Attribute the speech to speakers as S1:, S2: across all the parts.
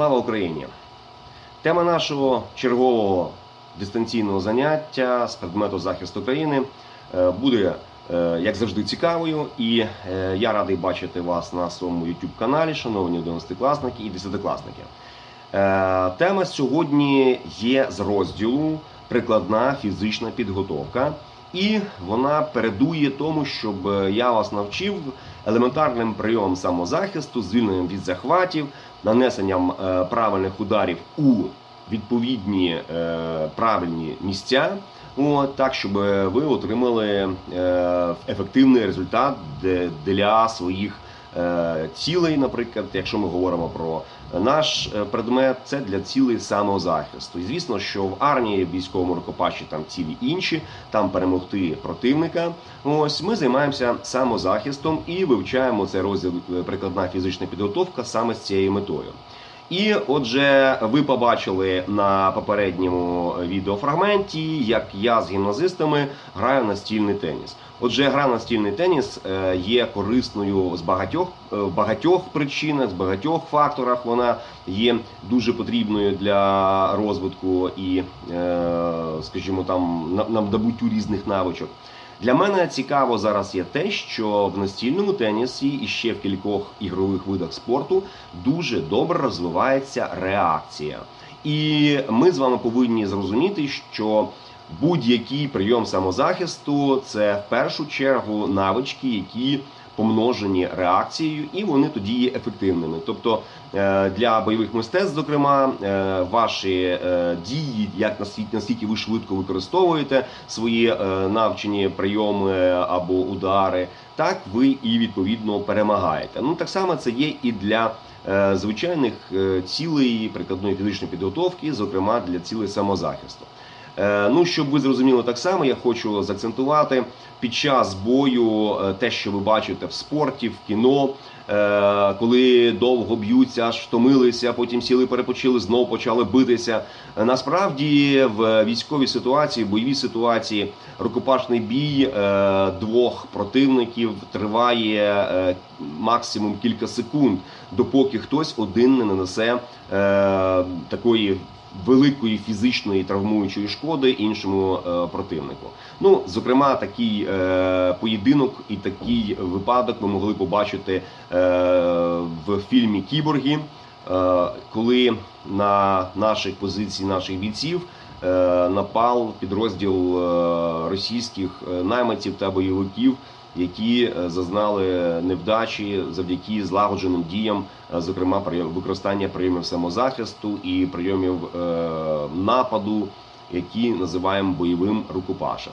S1: Слава Україні! Тема нашого чергового дистанційного заняття з предмету захисту країни е, буде, е, як завжди, цікавою. І е, я радий бачити вас на своєму YouTube каналі, шановні 11-класники і 10-класники. Е, Тема сьогодні є з розділу прикладна фізична підготовка. І вона передує тому, щоб я вас навчив елементарним прийомом самозахисту, звільненням від захватів, нанесенням е, правильних ударів у відповідні е, правильні місця, от, так, щоб ви отримали е, ефективний результат для своїх цілей, наприклад, якщо ми говоримо про наш е, предмет, це для цілей самозахисту. І звісно, що в армії, військовому рукопаші там цілі інші, там перемогти противника. Ось ми займаємося самозахистом і вивчаємо цей розділ е, прикладна фізична підготовка саме з цією метою. І отже, ви побачили на попередньому відеофрагменті, як я з гімназистами граю настільний теніс. Отже, гра настільний теніс е, є корисною з багатьох е, багатьох причинах, з багатьох факторах. Вона є дуже потрібною для розвитку і, е, скажімо, там на- на добуттю різних навичок. Для мене цікаво зараз є те, що в настільному тенісі і ще в кількох ігрових видах спорту дуже добре розвивається реакція. І ми з вами повинні зрозуміти, що будь-який прийом самозахисту це в першу чергу навички, які помножені реакцією, і вони тоді є ефективними. Тобто е, для бойових мистецтв, зокрема, е, ваші е, дії, як наскільки, ви швидко використовуєте свої навчені прийоми або удари, так ви і відповідно перемагаєте. Ну так само це є і для звичайних цілей прикладної фізичної підготовки, зокрема для цілей самозахисту. Е, Ну, щоб ви зрозуміли так само, я хочу заакцентувати під час бою е, те, що ви бачите в спорті, в кіно, е, коли довго б'ються, аж втомилися, потім сіли, перепочили, знову почали битися. Насправді в військовій ситуації, в бойовій ситуації, рукопашний бій двох противників триває максимум кілька секунд, допоки хтось один не нанесе такої великої фізичної травмуючої шкоди іншому е, противнику. Ну, зокрема, такий е, поєдинок і такий випадок ми могли побачити е, в фільмі Кіборги, коли на наших позицій наших бійців напав підрозділ російських найманців та бойовиків які е, зазнали невдачі завдяки злагодженим діям, е, зокрема використання прийомів самозахисту і прийомів е, нападу, які називаємо бойовим рукопашем.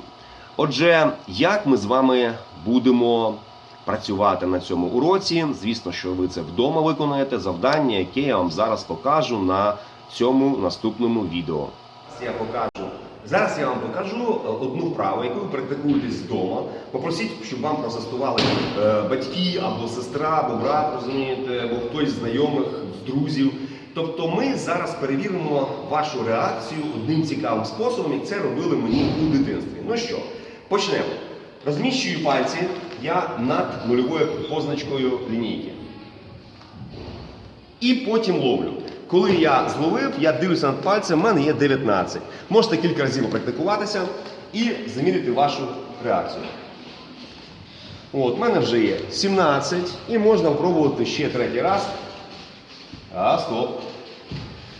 S1: Отже, як ми з вами будемо працювати на цьому уроці? Звісно, що ви це вдома виконаєте завдання, яке я вам зараз покажу на цьому наступному відео. Я покажу Зараз я вам покажу е, одну вправу, яку ви практикуєтесь вдома. Попросіть, щоб вам просистували е, батьки або сестра, або брат, розумієте, або хтось з знайомих, з друзів. Тобто ми зараз перевіримо вашу реакцію одним цікавим способом, як це робили мені у дитинстві. Ну що, почнемо. Розміщую пальці я над нульовою позначкою лінійки. І потім ловлю. Коли я зловив, я дивлюся над пальцем, в мене є 19. Можете кілька разів попрактикуватися і заміряти вашу реакцію. От, в мене вже є 17, і можна спробувати ще третій раз. А, стоп.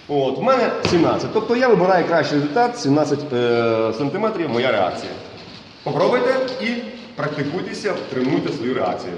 S1: От, в мене 17. Тобто я вибираю кращий результат, 17 е, сантиметрів моя реакція. Попробуйте і практикуйтеся, тренуйте свою реакцію.